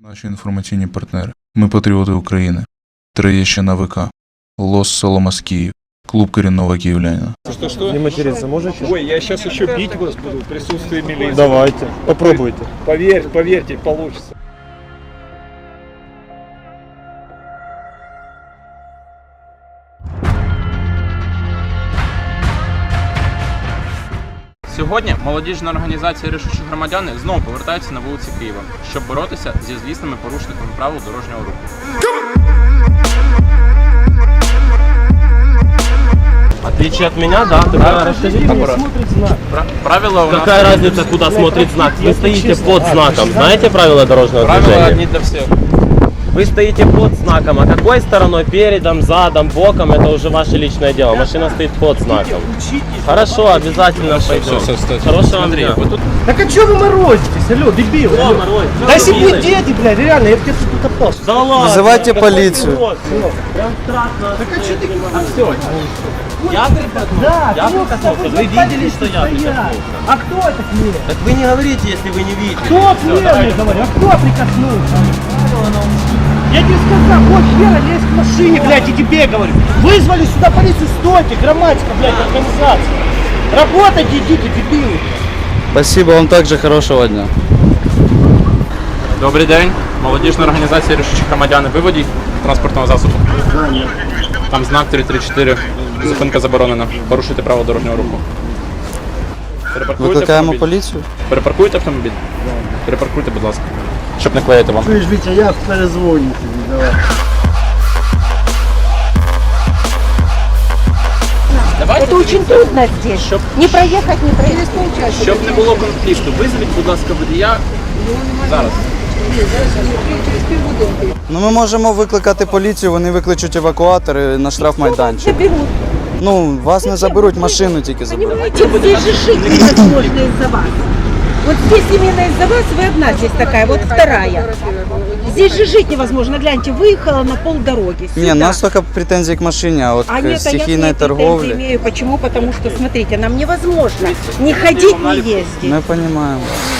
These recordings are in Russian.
Наші інформаційні партнери. Ми патріоти України. Троєщина ВК. Лос Соломас Київ. Клуб корінного київлянина. Что-что? Не материться можете? Ой, я сейчас еще бить вас буду в присутствии милиции. Давайте, попробуйте. Поверь, поверьте, получится. Сьогодні молодіжна організація рішучі громадяни знову повертається на вулиці Києва, щоб боротися зі злісними порушниками правил дорожнього руху. Отличие от меня, да. Тогда расскажите мне. Пра- Правила у Какая разница, куда смотрит знак? Вы стоите под знаком. Знаете правила дорожного правила движения? одні для всіх. Вы стоите под знаком, а какой стороной, передом, задом, боком, это уже ваше личное дело. Машина стоит под знаком. Хорошо, обязательно пойдем. все, стой. Хорошего вам дня. тут Так а что вы морозитесь, алло, дебил? О, Морой, Да дети, блядь, реально, я бы тебя тут утопал. Да ладно. Вызывайте полицию. Прям страшно. Так а что ты А все. Я прикоснулся. Да, я прикоснулся. Вы видели, что я прикоснулся? А кто это к? Так вы не говорите, если вы не видите. Кто к мне, мне говорю? А кто прикоснулся? Я тебе сказал, вот хера лезь к машине, блядь, и тебе говорю. Вызвали сюда полицию, стойте, грамматика, блядь, организация. Работайте, идите, дебилы. Спасибо вам также хорошего дня. добрий день. Молодіжна організація рішучі громадяни. Ви водій транспортного засобу? Там знак 334. Зупинка заборонена. Порушуйте правила дорожнього руху. Перепаркуйте Викликаємо автомобіль. поліцію. Перепаркуйте автомобіль. Перепаркуйте, будь ласка. Щоб не клеїти вам. Слышь, Витя, я перезвоню тебе, давай. Давайте Это очень трудно здесь. Чтоб- Не проехать, не проехать. Щоб не було конфлікту, визвіть, будь ласка, водія зараз. Ну ми можемо викликати поліцію, вони викличуть евакуатори на штрафмайданчик. Заберут. Ну, вас не заберуть, машину тільки заберуть. Понимаете, здесь же жить невозможно из-за вас. Вот здесь именно из-за вас вы одна здесь такая, вот вторая. Здесь же жить невозможно. Гляньте, выехала на полдороги. Ні, сюда. у нас тільки претензії к машині, а от А к нет, а я к ней стихійної претензии торговлі. имею. Почему? Потому что, смотрите, нам невозможно не ходить, не ездить. Ми розуміємо. Или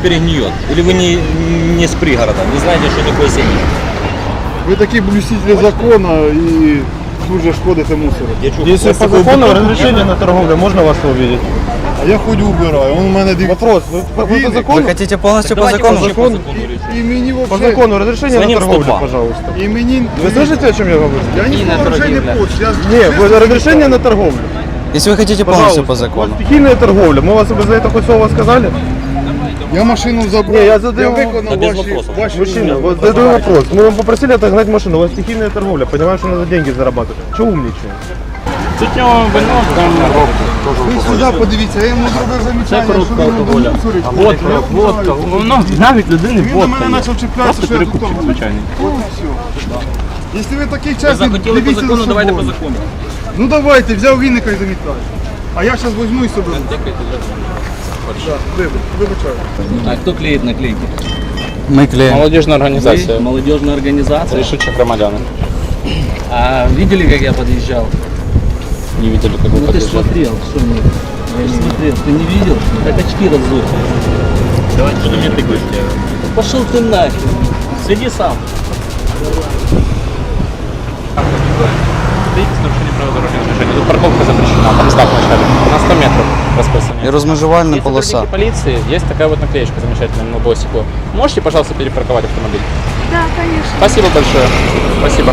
перегниет? Или вы не, не с пригорода, не знаете, что такое сене? Ви такі блюстителі закону і дуже шкодите мусору. Если по закону разрешение на торговлю, можно вас увидеть? А я ходю убираю, он у мене дивиться. Вопрос, вы по, вы по Ви закону? хочете повністю по Давайте закону? вообще по закону І мені По вообще, закону разрешение на Звоним торговлю, 102. пожалуйста. і мені... Вы слышите, о чем я говорю? Я нікого грошей не хочу. Я... Не, вы разрешение на торговлю. Якщо ви хочете повністю по закону. Стихийная торговля. Мы вас вы за это хоть слово сказали? Я машину забрав. Не, я задаю- виконав Да без ваші, вопросов. ваші Мужчина, умови. вот задаю вопрос. Мы вам попросили отогнать машину, у вас стихийная торговля. Понимаем, что надо деньги зарабатывать. Чего умничаем? Сутнього вино там Ви сюди подивіться, я йому зробив замічання, що коротка він алкоголя. мусорить. водка, водка. Воно навіть людини Він до водка. мене є. почав чіплятися, Просто що я тут перекупчик торгую. звичайний. От і все. Якщо ви такий Вы чесний, захотели по дивіться за закону, давайте по собою. закону. Ну давайте, взяв вінника і замітаю. А я зараз візьму і соберу. Да, вибач- Вибачаю. А кто клеит наклейки? Ми клеїмо. Молодіжна організація. молодежная организация. Рішучі громадяни. А видели, как я подъезжал? Не видели, как вы Ну ты ж смотрел, что нет? Я же смотрел, ты не видел? Как очки разуты. Давай, что ты мне тыкаешь? Пошел ты нахер. Сиди сам. Стоїть з нарушенням правил дорожнього движения. Тут парковка запрещена, там знак вначале. На 100 метров расписано. І розмежувальна Есть полоса. сотрудники полиции, есть такая вот наклеечка замечательная на лобосику. Можете, пожалуйста, перепарковать автомобиль? Да, конечно. Спасибо большое. Спасибо.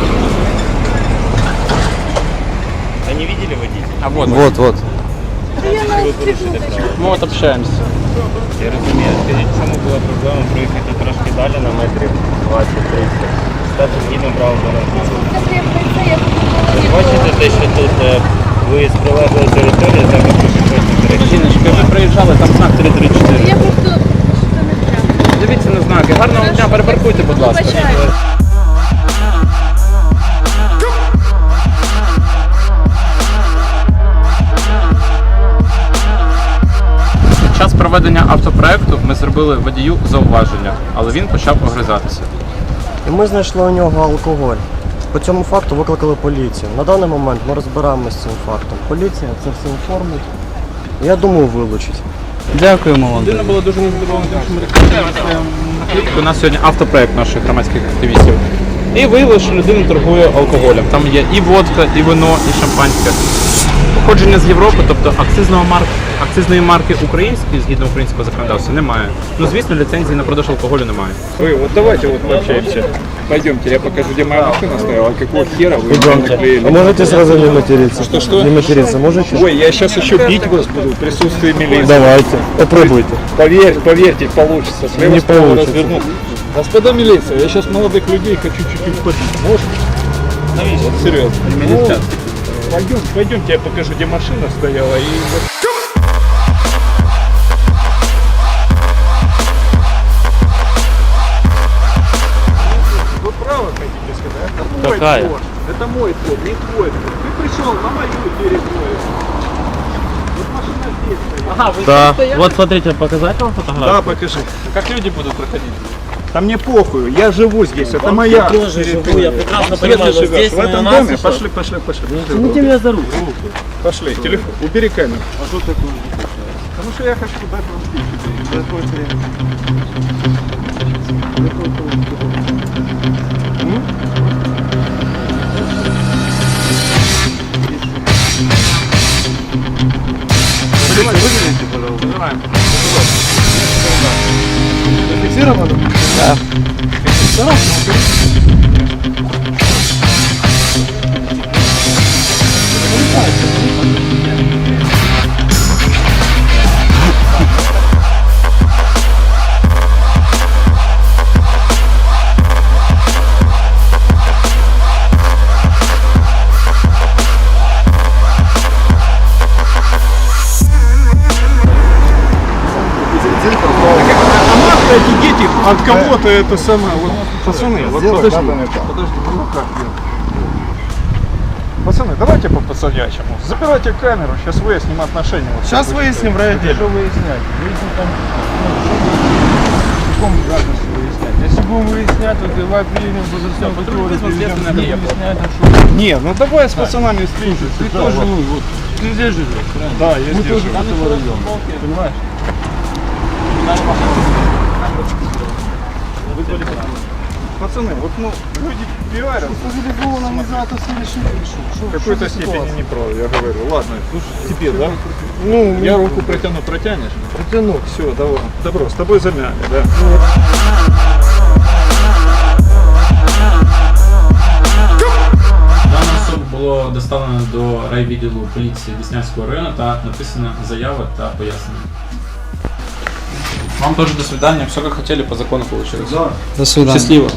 А не видели водителя? А вот, Вот, вот. мы вот общаемся. Я розумію, скажіть, чому була проблема проїхати трошки далі на метрів 20-30? Стати згідно правил дорожнього руху. Бачите те, що тут е, виїзд прилеглої території, також пішохідний перехід. Жіночка, ви проїжджали, там знак 334. Я просто Подивіться на знаки. Гарного дня, перепаркуйте, будь ласка. Під час проведення автопроекту ми зробили водію зауваження, але він почав огризатися. І ми знайшли у нього алкоголь. По цьому факту викликали поліцію. На даний момент ми розбираємося з цим фактом. Поліція це все оформить. Я думаю, вилучить. Дякуємо вам. Людина була дуже незадоволена тим, що ми рекомендуємо. У нас сьогодні автопроект наших громадських активістів. І виявилося, що людина торгує алкоголем. Там є і водка, і вино, і шампанське. Походження з Європи, тобто акцизного марк, акцизної марки української згідно українського законодавства немає. Ну звісно, ліцензії на продаж алкоголю немає. Вы вот давайте вот пообщаемся. Пойдемте, я покажу, где моя машина стояла, какого хера вы ее наклеили. можете сразу не материться? Что, что? Не материться можете? Ой, я сейчас еще бить вас буду в присутствии милиции. Давайте, попробуйте. Поверь, поверьте, получится. Слева Не справа получится. развернуться. Господа милиция, я сейчас молодых людей хочу чуть-чуть побить. Можно? Вот серьезно. Ну, Пойдем, пойдемте, я покажу, где машина стояла. И вот мой Какая? двор. Это мой двор, не твой двор. Ты пришел на мою территорию. Вот машина здесь стоит. Ага, ви Да. Вот смотрите, показать вам фотографию? Да, покажи. як люди будуть проходити? Да мне похуй, я живу здесь, это моя территория. прекрасно Где ты живешь? здесь В этом доме? еще. Пошли, пошли, пошли. Тяните меня за руку. Пошли, телефон, убери камеру. А что такое? Потому что я хочу дать вам пищу. А от кого-то это самое. Вот, пацаны, вот подожди. Подожди, ну как? Пацаны, давайте по пацанячему. Забирайте камеру, сейчас выясним отношения. Вот Сейчас выясним в райотделе. Что выяснять? Выяснить там, ну, в каком градусе выяснять? Если будем выяснять, то давай приедем в патруль, следственное будем дело. выяснять, а что? Не, ну давай с пацанами встретимся. Ты тоже, ну, вот, ты здесь живешь, правильно? Да, я Мы здесь тоже живу. этого района, понимаешь? Пацаны, вот ну, люди пиарят. нам не за это все решили, В какой-то степени не правы, я говорю. Ладно, тебе, да? Ну, я руку протяну, протянешь? Протяну. Все, давай. Добро, с тобой замяли, да? Дану особу було доставлено до райвідділу поліції Деснянського району та написана заява та пояснення. Вам тоже до свидания. Все как хотели, по закону получилось. До свидання. Счастливо.